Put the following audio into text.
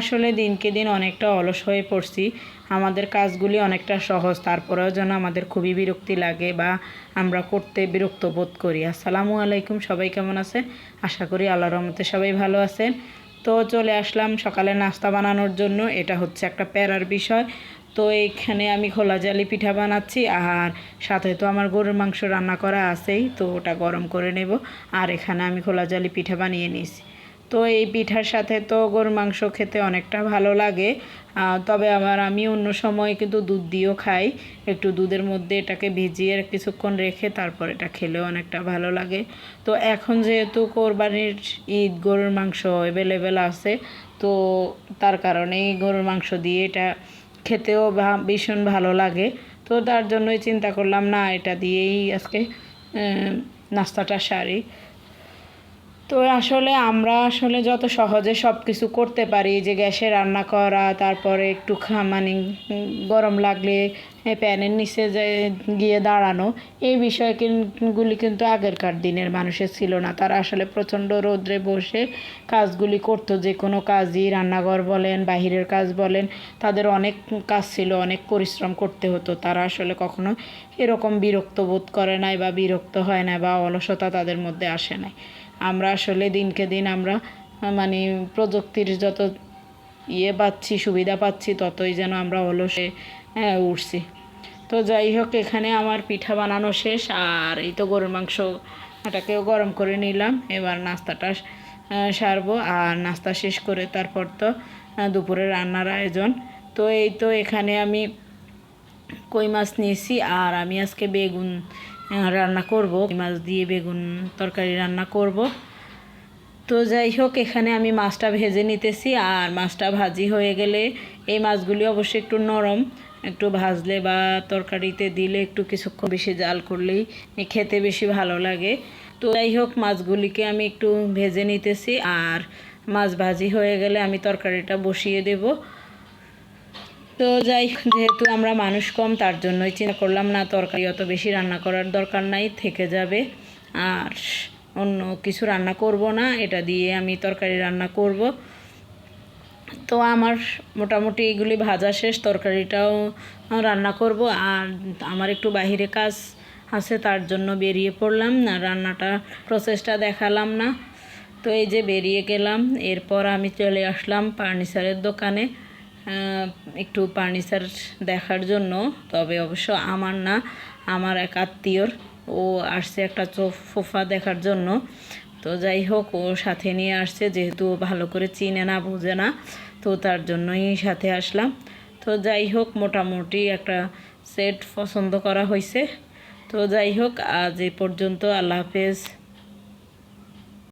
আসলে দিনকে দিন অনেকটা অলস হয়ে পড়ছি। আমাদের কাজগুলি অনেকটা সহজ, তারপরেও যেন আমাদের খুবই বিরক্তি লাগে বা আমরা করতে বিরক্ত বোধ করি। আসসালামু আলাইকুম, সবাই কেমন আছেন? আশা করি আল্লাহ রহমতে সবাই ভালো আছেন। তো চলে আসলাম সকালে নাস্তা বানানোর জন্য। এটা হচ্ছে একটা প্যারার বিষয়। তো এইখানে আমি খোলা জালি পিঠা বানাচ্ছি আর সাথে তো আমার গরুর মাংস রান্না করা আছেই, তো ওটা গরম করে নেব। আর এখানে আমি খোলা জালি পিঠা বানিয়ে নিয়েছি। তো এই পিঠার সাথে তো গরুর মাংস খেতে অনেকটা ভালো লাগে। তবে আবার আমি অন্য সময় কিন্তু দুধ দিয়েও খাই। একটু দুধের মধ্যে এটাকে ভিজিয়ে কিছুক্ষণ রেখে তারপর এটা খেলেও অনেকটা ভালো লাগে। তো এখন যেহেতু কোরবানির ঈদ গরুর মাংস অ্যাভেলেবেল আছে, তো তার কারণেই গরুর মাংস দিয়ে এটা খেতেও ভীষণ ভালো লাগে। তো তার জন্যই চিন্তা করলাম, না, এটা দিয়েই আজকে নাস্তাটা সারি। তো আসলে আমরা আসলে যত সহজে সব কিছু করতে পারি, যে গ্যাসে রান্না করা, তারপরে একটু মানে গরম লাগলে প্যানের নিচে গিয়ে দাঁড়ানো, এই বিষয়গুলি কিন্তু আগেরকার দিনের মানুষের ছিল না। তারা আসলে প্রচণ্ড রৌদ্রে বসে কাজগুলি করতো। যে কোনো কাজই রান্নাঘর বলেন, বাহিরের কাজ বলেন, তাদের অনেক কাজ ছিল, অনেক পরিশ্রম করতে হতো। তারা আসলে কখনো এরকম বিরক্ত বোধ করে নাই বা বিরক্ত হয় না বা অলসতা তাদের মধ্যে আসে নাই। আমরা আসলে দিনকে দিন আমরা মানে প্রযুক্তির যত ইয়ে পাচ্ছি, সুবিধা পাচ্ছি, ততই যেন আমরা অলসে উঠছি। তো যাই হোক, এখানে আমার পিঠা বানানো শেষ। আর এই তো গরুর মাংসটাকেও গরম করে নিলাম। এবার নাস্তাটা সারবো। আর নাস্তা শেষ করে তারপর তো দুপুরে রান্নার আয়োজন। তো এই তো এখানে আমি কই মাছ নিয়েছি। আর আমি আজকে বেগুন রান্না করব। মাছ দিয়ে বেগুন তরকারি রান্না করব। তো যাই হোক, এখানে আমি মাছটা ভেজে নিতেছি। আর মাছটা ভাজি হয়ে গেলে এই মাছগুলি অবশ্যই একটু নরম, একটু ভাজলে বা তরকারিতে দিলে একটু কিছুক্ষণ বেশি জাল করলেই খেতে বেশি ভালো লাগে। তো যাই হোক, মাছগুলিকে আমি একটু ভেজে নিতেছি। আর মাছ ভাজি হয়ে গেলে আমি তরকারিটা বসিয়ে দেবো। তো যাই যেহেতু আমরা মানুষ কম, তার জন্যই চিন্তা করলাম, না, তরকারি অত বেশি রান্না করার দরকার নাই, থেকে যাবে। আর অন্য কিছু রান্না করব না, এটা দিয়ে আমি তরকারি রান্না করব। তো আমার মোটামুটি এগুলি ভাজা শেষ, তরকারিটাও রান্না করব। আর আমার একটু বাইরে কাজ আছে, তার জন্য বেরিয়ে পড়লাম, না, রান্নাটা প্রসেসটা দেখালাম না। তো এই যে বেরিয়ে গেলাম, এরপর আমি চলে আসলাম ফার্নিচারের দোকানে। একটু ফার্নিচার দেখার জন্য। তবে অবশ্য আমার না, আমার এক আত্মীয়র, ও আসছে একটা সোফা দেখার জন্য। তো যাই হোক, ও সাথে নিয়ে আসছে, যেহেতু ও ভালো করে চিনে না, বোঝে না, তো তার জন্যই সাথে আসলাম। তো যাই হোক, মোটামুটি একটা সেট পছন্দ করা হয়েছে তো যাই হোক, আজ এই পর্যন্ত, আল্লাহ হাফেজ।